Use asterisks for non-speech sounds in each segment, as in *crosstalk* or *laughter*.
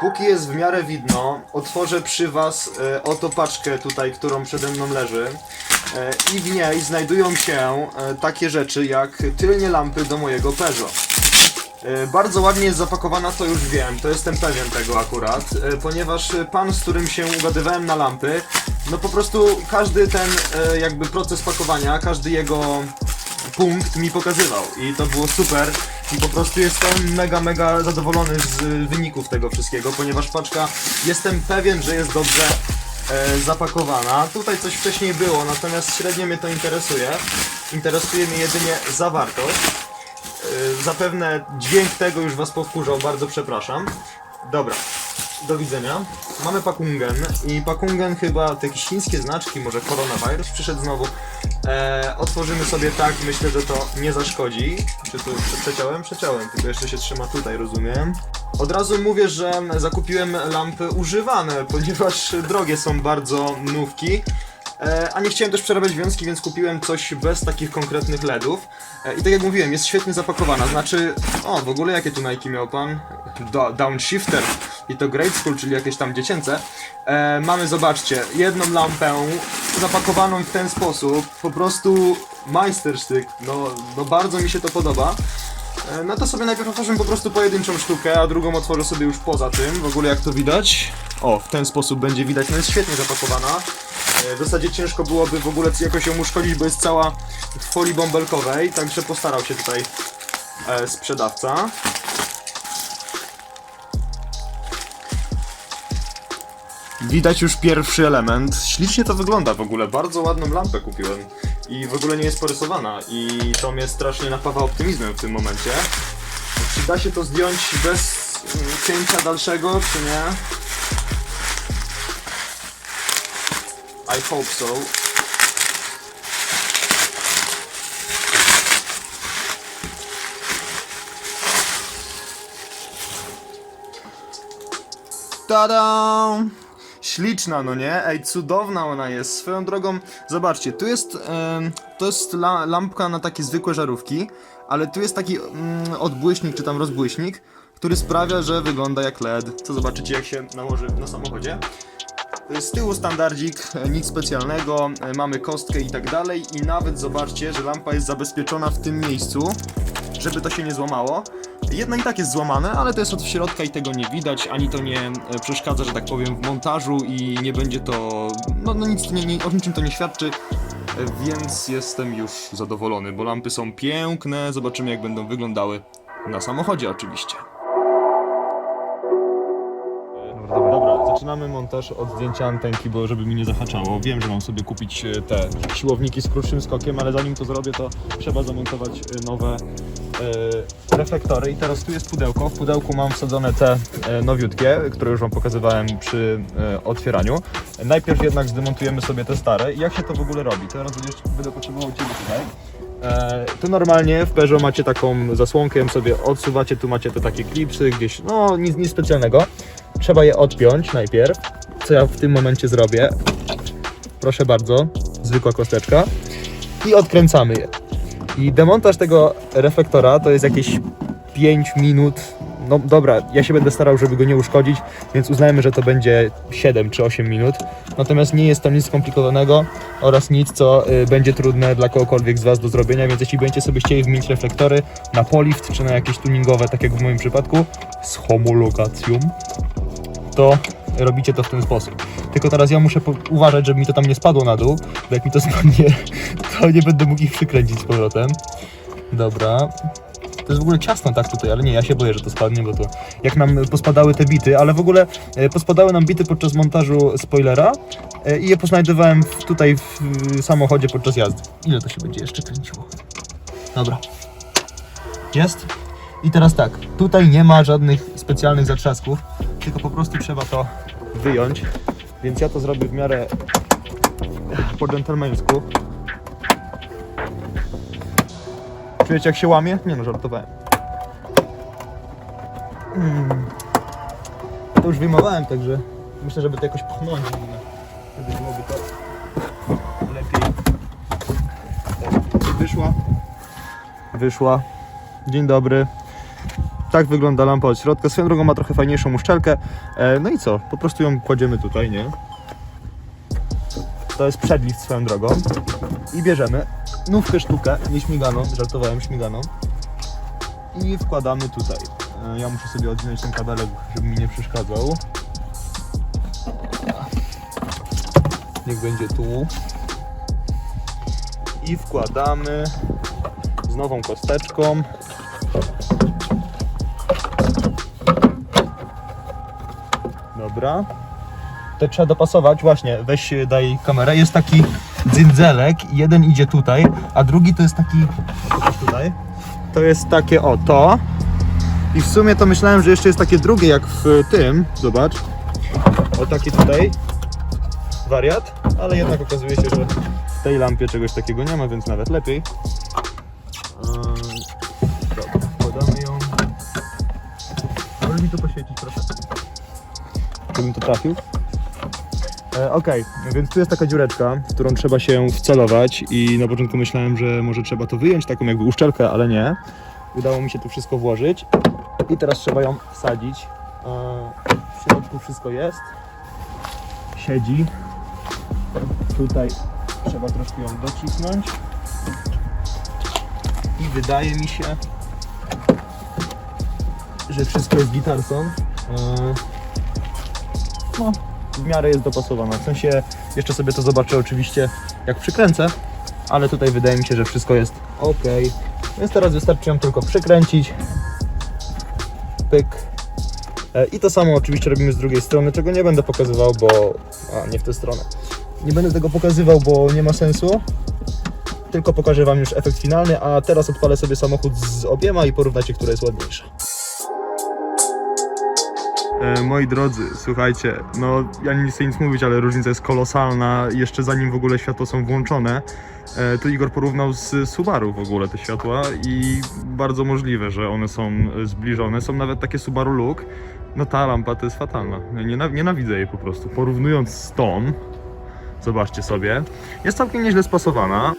Póki jest w miarę widno, otworzę przy Was e, oto paczkę tutaj, którą przede mną leży. E, I w niej znajdują się e, takie rzeczy jak tylnie lampy do mojego Peugeot. E, Bardzo ładnie jest zapakowana, to już wiem, to jestem pewien tego akurat, e, ponieważ pan, z którym się ugadywałem na lampy, no po prostu każdy ten e, jakby proces pakowania, każdy jego punkt mi pokazywał i to było super i po prostu jestem mega, mega zadowolony z y, wyników tego wszystkiego, ponieważ paczka jestem pewien, że jest dobrze e, zapakowana. Tutaj coś wcześniej było, natomiast średnio mnie to interesuje. Interesuje mnie jedynie zawartość. E, zapewne dźwięk tego już was powkurzał, bardzo przepraszam. Dobra, do widzenia. Mamy Pakungen i Pakungen chyba te jakieś chińskie znaczki, może koronawirus przyszedł znowu. E, otworzymy sobie tak, myślę, że to nie zaszkodzi. Czy tu prze- przeciąłem? Przeciąłem, tylko jeszcze się trzyma tutaj, rozumiem. Od razu mówię, że zakupiłem lampy używane, *laughs* ponieważ drogie są bardzo nówki. E, a nie chciałem też przerabiać wiązki, więc kupiłem coś bez takich konkretnych LEDów. E, I tak jak mówiłem, jest świetnie zapakowana. Znaczy, o, w ogóle jakie tu Nike miał pan? Downshifter i to Great School, czyli jakieś tam dziecięce. E, mamy, zobaczcie, jedną lampę zapakowaną w ten sposób. Po prostu majstersztyk. No, no bardzo mi się to podoba. E, No to sobie najpierw otworzę po prostu pojedynczą sztukę, a drugą otworzę sobie już poza tym. W ogóle jak to widać? O, w ten sposób będzie widać, no jest świetnie zapakowana. E, W zasadzie ciężko byłoby w ogóle jakoś ją uszkodzić, bo jest cała w folii bąbelkowej, także postarał się tutaj e, sprzedawca. Widać już pierwszy element. Ślicznie to wygląda w ogóle. Bardzo ładną lampę kupiłem. I w ogóle nie jest porysowana. I to mnie strasznie napawa optymizmem w tym momencie. Czy da się to zdjąć bez mm, cięcia dalszego, czy nie? I hope so. Tada! Śliczna, no nie? Ej, cudowna ona jest. Swoją drogą, zobaczcie, tu jest, to jest la, lampka na takie zwykłe żarówki, ale tu jest taki mm, odbłyśnik, czy tam rozbłyśnik, który sprawia, że wygląda jak LED. Co zobaczycie, jak się nałoży na samochodzie. Z tyłu standardzik, e, nic specjalnego, e, mamy kostkę i tak dalej i nawet zobaczcie, że lampa jest zabezpieczona w tym miejscu, żeby to się nie złamało. Jedna i tak jest złamane, ale to jest od środka i tego nie widać, ani to nie e, przeszkadza, że tak powiem, w montażu i nie będzie to, no, no nic, nie, nie, o niczym to nie świadczy, e, więc jestem już zadowolony, bo lampy są piękne, zobaczymy jak będą wyglądały na samochodzie oczywiście. Dobra, dobra, zaczynamy montaż od zdjęcia antenki, bo żeby mi nie zahaczało. Wiem, że mam sobie kupić e, te siłowniki z krótszym skokiem, ale zanim to zrobię, to trzeba zamontować e, nowe e, reflektory. I teraz tu jest pudełko. W pudełku mam wsadzone te nowiutkie, które już Wam pokazywałem przy otwieraniu. Najpierw jednak zdemontujemy sobie te stare. Jak się to w ogóle robi? Teraz będę potrzebował Ciebie tutaj. Tu normalnie w Peugeot macie taką zasłonkę, sobie odsuwacie, tu macie te takie klipsy gdzieś, no nic, nic specjalnego. Trzeba je odpiąć najpierw, co ja w tym momencie zrobię. Proszę bardzo, zwykła kosteczka. I odkręcamy je. I demontaż tego reflektora to jest jakieś 5 minut. No dobra, ja się będę starał, żeby go nie uszkodzić, więc uznajmy, że to będzie 7 czy 8 minut. Natomiast nie jest to nic skomplikowanego oraz nic, co y, będzie trudne dla kogokolwiek z Was do zrobienia, więc jeśli będziecie sobie chcieli wymienić reflektory na polift czy na jakieś tuningowe, tak jak w moim przypadku, z homologacją, to robicie to w ten sposób. Tylko teraz ja muszę uważać, żeby mi to tam nie spadło na dół, bo jak mi to *laughs* spadnie, to nie będę mógł ich przykręcić z powrotem. Dobra. To jest w ogóle ciasno tak tutaj, ale nie, ja się boję, że to spadnie, bo to jak nam pospadały te bity, ale w ogóle e, pospadały nam bity podczas montażu spoilera e, i je poznajdowałem tutaj w samochodzie podczas jazdy. Ile to się będzie jeszcze kręciło? Dobra. Jest? I teraz tak, tutaj nie ma żadnych specjalnych zatrzasków, tylko po prostu trzeba to wyjąć. Więc ja to zrobię w miarę po dżentelmeńsku. Czujecie jak się łamie? Nie no, żartowałem. Mm. To już wyjmowałem, także myślę, żeby to jakoś pchnąć. Wtedy byłoby to lepiej. Wyszła. Wyszła. Dzień dobry. Tak wygląda lampa od środka. Swoją drogą ma trochę fajniejszą uszczelkę. E, no i co? Po prostu ją kładziemy tutaj, nie? To jest przedlift swoją drogą. I bierzemy nówkę sztukę, nie śmiganą, żartowałem śmiganą. I wkładamy tutaj. E, Ja muszę sobie odwinąć ten kabelek, żeby mi nie przeszkadzał. Niech będzie tu. I wkładamy z nową kosteczką. Dobra. To trzeba dopasować, właśnie, weź e, daj kamerę. Jest taki dzyndzelek, jeden idzie tutaj, a drugi to jest taki tutaj. To jest takie o to. I w sumie to myślałem, że jeszcze jest takie drugie jak w tym, zobacz. O taki tutaj wariat, ale jednak okazuje się, że w tej lampie czegoś takiego nie ma, więc nawet lepiej. Dobra, wkładamy ją. Możesz mi to poświecić, proszę? Żebym to trafił. E, Okej, więc tu jest taka dziureczka, w którą trzeba się wcelować i na początku myślałem, że może trzeba to wyjąć, taką jakby uszczelkę, ale nie. Udało mi się tu wszystko włożyć i teraz trzeba ją wsadzić. E, W środku wszystko jest. Siedzi. Tutaj trzeba troszkę ją docisnąć. I wydaje mi się, że wszystko jest gitarson. E, No, w miarę jest dopasowana. W sensie jeszcze sobie to zobaczę oczywiście jak przykręcę, ale tutaj wydaje mi się, że wszystko jest ok. Więc teraz wystarczy ją tylko przykręcić. Pyk. E, I to samo oczywiście robimy z drugiej strony, czego nie będę pokazywał, bo... A, nie w tę stronę. Nie będę tego pokazywał, bo nie ma sensu. Tylko pokażę Wam już efekt finalny, a teraz odpalę sobie samochód z obiema i porównajcie, która jest ładniejsza. E, moi drodzy, słuchajcie, no ja nie chcę nic mówić, ale różnica jest kolosalna. Jeszcze zanim w ogóle światła są włączone, e, Igor porównał z Subaru w ogóle te światła i bardzo możliwe, że one są zbliżone. Są nawet takie Subaru Look. No ta lampa to jest fatalna. Nienaw- nienawidzę jej po prostu. Porównując z tą, zobaczcie sobie, jest całkiem nieźle spasowana.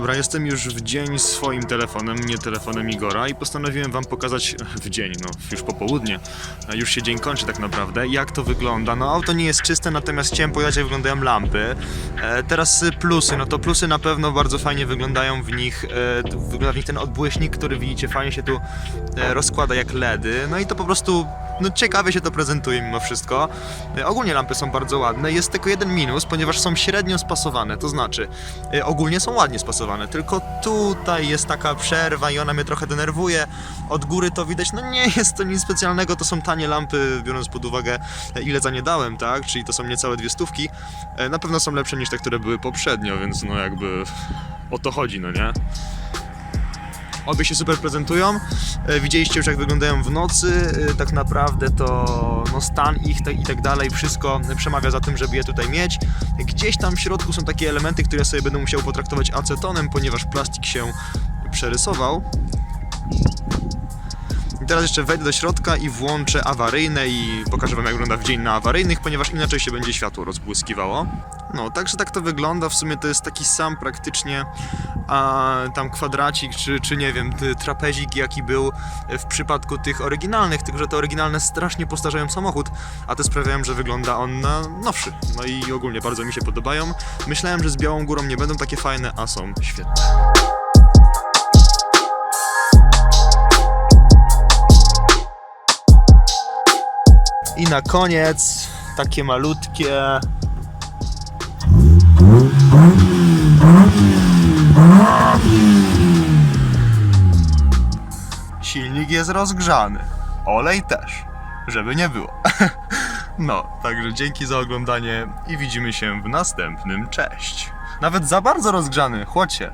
Dobra, jestem już w dzień swoim telefonem, nie telefonem Igora i postanowiłem wam pokazać w dzień, no już popołudnie, już się dzień kończy tak naprawdę, jak to wygląda. No auto nie jest czyste, natomiast chciałem powiedzieć jak wyglądają lampy. E, teraz plusy, no to plusy na pewno bardzo fajnie wyglądają w nich, e, wygląda w nich ten odbłyśnik, który widzicie fajnie się tu e, rozkłada jak LEDy, no i to po prostu no ciekawie się to prezentuje mimo wszystko. E, Ogólnie lampy są bardzo ładne, jest tylko jeden minus, ponieważ są średnio spasowane, to znaczy e, ogólnie są ładnie spasowane, tylko tutaj jest taka przerwa i ona mnie trochę denerwuje. Od góry to widać, no nie jest to nic specjalnego, to są tanie lampy, biorąc pod uwagę e, ile za nie dałem, tak, czyli to są niecałe dwie stówki. E, Na pewno są lepsze niż te, które były poprzednio, więc no jakby o to chodzi, no nie? Obie się super prezentują. E, Widzieliście już jak wyglądają w nocy. E, Tak naprawdę to no, stan ich i tak dalej, wszystko przemawia za tym, żeby je tutaj mieć. Gdzieś tam w środku są takie elementy, które sobie będę musiał potraktować acetonem, ponieważ plastik się przerysował. Teraz jeszcze wejdę do środka i włączę awaryjne i pokażę wam jak wygląda w dzień na awaryjnych, ponieważ inaczej się będzie światło rozbłyskiwało. No, także tak to wygląda. W sumie to jest taki sam praktycznie a, tam kwadracik, czy, czy nie wiem, trapezik jaki był w przypadku tych oryginalnych, tylko że te oryginalne strasznie postarzają samochód, a te sprawiają, że wygląda on na nowszy. No i ogólnie bardzo mi się podobają. Myślałem, że z Białą Górą nie będą takie fajne, a są świetne. I na koniec takie malutkie. Silnik jest rozgrzany. Olej też, żeby nie było. *laughs* No, także dzięki za oglądanie i widzimy się w następnym. Cześć. Nawet za bardzo rozgrzany, chodźcie.